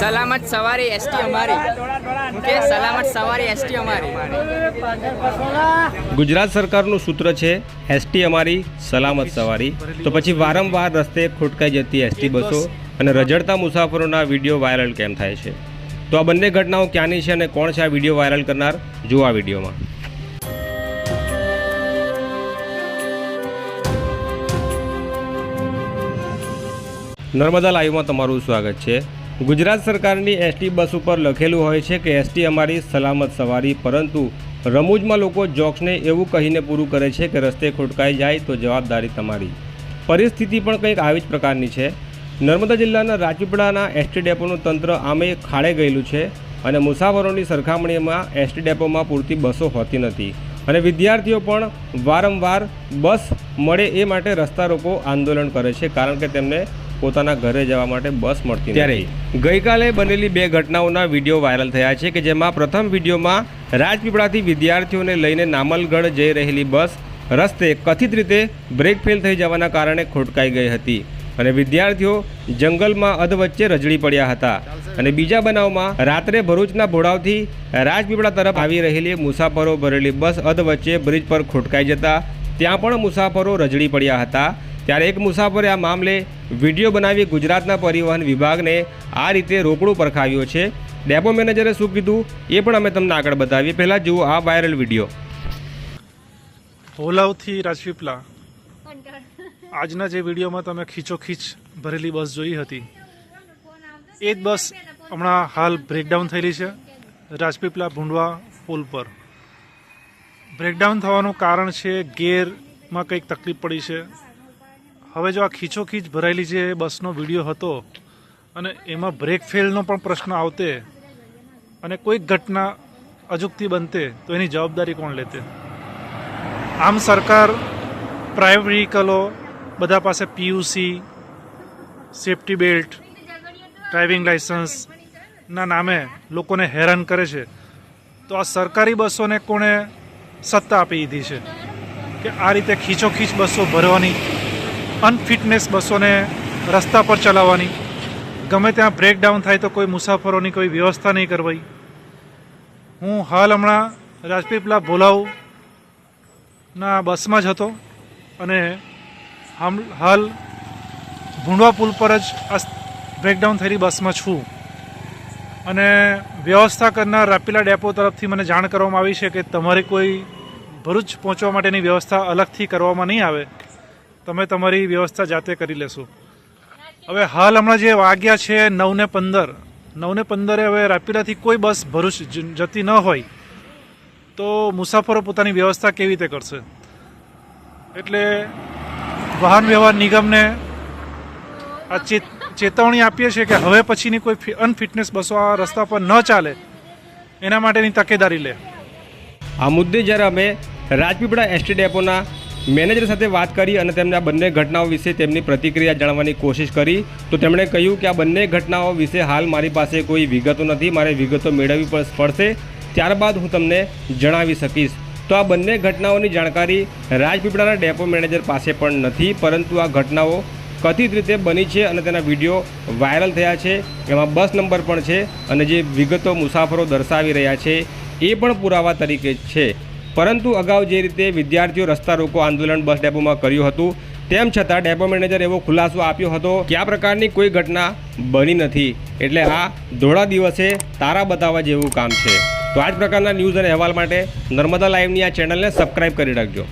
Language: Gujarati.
સલામત સવારી એસટી અમારી. કે સલામત સવારી એસટી અમારી. ગુજરાત સરકારનું સૂત્ર છે, એસટી અમારી, સલામત સવારી. તો પછી વારંવાર રસ્તે ખોટકાઈ જતી એસટી બસો અને રજડતા મુસાફરોના વીડિયો વાયરલ કેમ થાય છે? તો આ બંને ઘટનાઓ ક્યાંની છે અને કોણ છે આ વીડિયો વાયરલ કરનાર? જુઓ આ વિડીયોમાં. નર્મદા લાઈવમાં તમારું સ્વાગત છે. ગુજરાત સરકારની એસટી બસ ઉપર લખેલું હોય છે કે એસટી અમારી સલામત સવારી, પરંતુ રમૂજમાં લોકો જોક્સને એવું કહીને પૂરું કરે છે કે રસ્તે ખોટકાઈ જાય તો જવાબદારી તમારી. પરિસ્થિતિ પણ કંઈક આવી જ પ્રકારની છે. નર્મદા જિલ્લાના રાજપીપળાના એસટી ડેપોનું તંત્ર આમે ખાડે ગયેલું છે અને મુસાફરોની સરખામણીમાં એસટી ડેપોમાં પૂરતી બસો હોતી નથી. અને વિદ્યાર્થીઓ પણ વારંવાર બસ મળે એ માટે રસ્તા રોકો આંદોલન કરે છે, કારણ કે તેમને પોતાના ઘરે જવા માટે બસ મળતી ત્યારે ગઈકાલે બનેલી બે ઘટનાઓના વીડિયો વાયરલ થયા છે કે જેમાં પ્રથમ વિડીયોમાં રાજપીપળાથી વિદ્યાર્થીઓને લઈને નામલગઢ જઈ રહેલી બસ રસ્તે કથિત રીતે બ્રેક ફેલ થઈ જવાના કારણે ખોટકાઈ ગઈ હતી અને વિદ્યાર્થીઓ જંગલમાં અધવચ્ચે રજડી પડ્યા હતા. અને બીજા બનાવમાં રાત્રે ભરૂચના ભોળાવથી રાજપીપળા તરફ આવી રહેલી મુસાફરો ભરેલી બસ અધવચ્ચે બ્રિજ પર ખોટકાઈ જતા ત્યાં પણ મુસાફરો રજડી પડ્યા હતા. ત્યારે એક મુસાફરે આ મામલે વીડિયો બનાવી ગુજરાતના પરિવહન વિભાગને આ રીતે રોકડું પરખાવ્યો છે. ડેપો મેનેજરે શું કીધું એ પણ અમે તમને આગળ બતાવીએ. પહેલાં જુઓ આ વાયરલ વીડિયો. હોલાવથી રાજપીપલા. આજના જે વિડીયોમાં તમે ખીચોખીચ ભરેલી બસ જોઈ હતી. એ જ બસ હમણાં હાલ બ્રેકડાઉન થયેલી છે રાજપીપલા ભૂંડવા પુલ પર. બ્રેકડાઉન થવાનું કારણ છે ગેરમાં કંઈક તકલીફ પડી છે. હવે જો આ ખીચોખીચ ભરાયેલી જે બસનો વીડિયો હતો અને એમાં બ્રેક ફેલનો પણ પ્રશ્ન આવતે અને કોઈક ઘટના અજુકતી બનતે, તો એની જવાબદારી કોણ લેતે? આમ સરકાર પ્રાઇવેટ વ્હીકલો બધા પાસે પીયુસી સેફટી બેલ્ટ ડ્રાઇવિંગ લાઇસન્સના નામે લોકોને હેરાન કરે છે. તો આ સરકારી બસોને કોણે સત્તા આપી દીધી છે? કે આ રીતે ખીચોખીચ બસો ભરવાની અનફિટનેસ બસોને રસ્તા પર ચલાવવાની. ગમે ત્યાં બ્રેકડાઉન થાય તો કોઈ મુસાફરોની કોઈ વ્યવસ્થા નહીં કરવાઈ. હું હાલ હમણાં રાજપીપલા ભોલાવના બસમાં જ હતો અને હાલ ભૂંડવા પુલ પર જ બ્રેકડાઉન થયેલી બસમાં છું. અને વ્યવસ્થા કરનાર રાપીલા ડેપો તરફથી મને જાણ કરવામાં આવી છે કે તમારી કોઈ ભરૂચ પહોંચવા માટેની વ્યવસ્થા અલગથી કરવામાં નહીં આવે. તમે તમારી વ્યવસ્થા જાતે કરી લેશો. હવે હાલ હમણાં જે વાગ્યા છે નવને પંદર, નવને પંદરે હવે રાપીડાથી કોઈ બસ ભરૂચ જતી ન હોય, તો મુસાફરો પોતાની વ્યવસ્થા કેવી રીતે કરશે? એટલે વાહન વ્યવહાર નિગમને આ ચેત, ચેતવણી આપીએ છીએ કે હવે પછીની કોઈ અનફિટનેસ બસો આ રસ્તા પર ન ચાલે, એના માટેની તકેદારી લે. આ મુદ્દે જ્યારે અમે રાજપીપળા એસટી ડેપોના મેનેજર સાથે વાત કરી અને તેમને આ બંને ઘટનાઓ વિશે તેમની પ્રતિક્રિયા જાણવાની કોશિશ કરી, તો તેમણે કહ્યું કે આ બંને ઘટનાઓ વિશે હાલ મારી પાસે કોઈ વિગતો નથી, મારે વિગતો મેળવવી પડશે. ત્યારબાદ હું તમને જણાવી શકીશ. તો આ બંને ઘટનાઓની જાણકારી રાજપીપળાના ડેપો મેનેજર પાસે પણ નથી, પરંતુ આ ઘટનાઓ કથિત રીતે બની છે અને તેના વીડિયો વાયરલ થયા છે. એમાં બસ નંબર પણ છે અને જે વિગતો મુસાફરો દર્શાવી રહ્યા છે એ પણ પુરાવા તરીકે છે. પરંતુ અગાઉ જે રીતે વિદ્યાર્થીઓ રસ્તા રોકો આંદોલન બસ ડેપોમાં કર્યું હતું, તેમ છતાં ડેપો મેનેજર એવો ખુલાસો આપ્યો હતો કે આ પ્રકારની કોઈ ઘટના બની નથી. એટલે આ ધોળા દિવસે તારા બતાવવા જેવું કામ છે. તો આ જ પ્રકારના ન્યૂઝ અને અહેવાલ માટે નર્મદા લાઈવની આ ચેનલને સબસ્ક્રાઈબ કરી રાખજો.